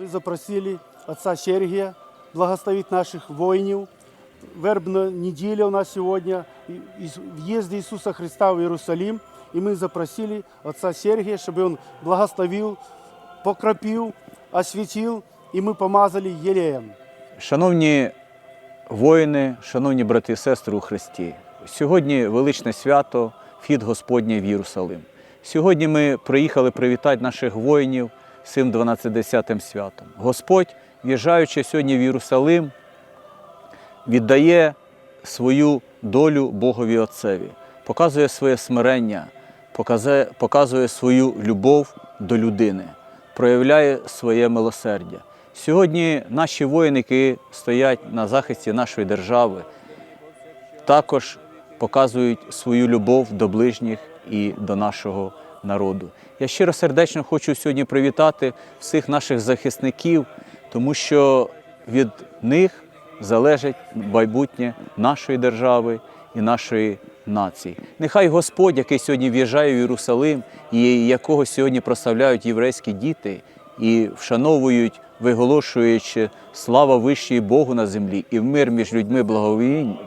Ми запросили отца Сергія благословить наших воїнів. Вербна неділя у нас і в'їзд Ісуса Христа в Єрусалим. І ми запросили отца Сергія, щоб він благословив, покропив, освятив, і ми помазали єлеєм. Шановні воїни, шановні брати і сестри у Христі, сьогодні величне свято, вхід Господній в Єрусалим. Сьогодні ми приїхали привітати наших воїнів цим 12-10 святом. Господь, в'їжджаючи сьогодні в Єрусалим, віддає свою долю Богові Отцеві, показує своє смирення, показує, показує свою любов до людини, проявляє своє милосердя. Сьогодні наші воїни, які стоять на захисті нашої держави, також показують свою любов до ближніх і до нашого народу. Я щиро сердечно хочу сьогодні привітати всіх наших захисників, тому що від них залежить майбутнє нашої держави і нашої нації. Нехай Господь, який сьогодні в'їжджає в Єрусалим, і якого сьогодні прославляють єврейські діти і вшановують, виголошуючи слава вищій Богу на землі і мир між людьми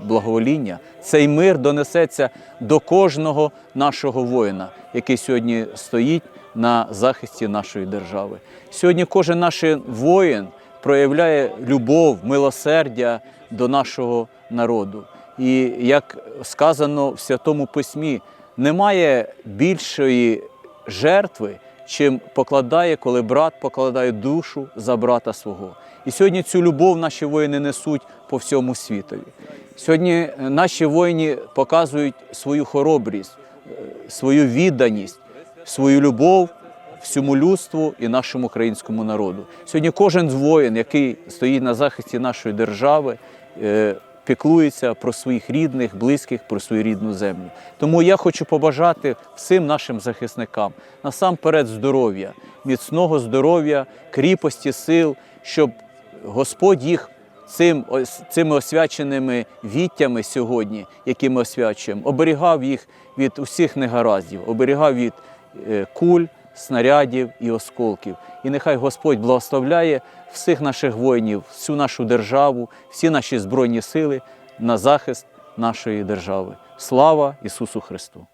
благовоління, цей мир донесеться до кожного нашого воїна, який сьогодні стоїть на захисті нашої держави. Сьогодні кожен наш воїн проявляє любов, милосердя до нашого народу. І як сказано в Святому Письмі, немає більшої жертви, чим покладає, коли брат покладає душу за брата свого. І сьогодні цю любов наші воїни несуть по всьому світові. Сьогодні наші воїни показують свою хоробрість, е, свою відданість, свою любов всьому людству і нашому українському народу. Сьогодні кожен воїн, який стоїть на захисті нашої держави, е, піклується про своїх рідних, близьких, про свою рідну землю. Тому я хочу побажати всім нашим захисникам насамперед здоров'я, міцного здоров'я, кріпості сил, щоб Господь їх цим, цими освяченими віттями сьогодні, які ми освячуємо, оберігав їх від усіх негараздів, оберігав від е, куль, снарядів і осколків. І нехай Господь благословляє всіх наших воїнів, всю нашу державу, всі наші збройні сили на захист нашої держави. Слава Ісусу Христу!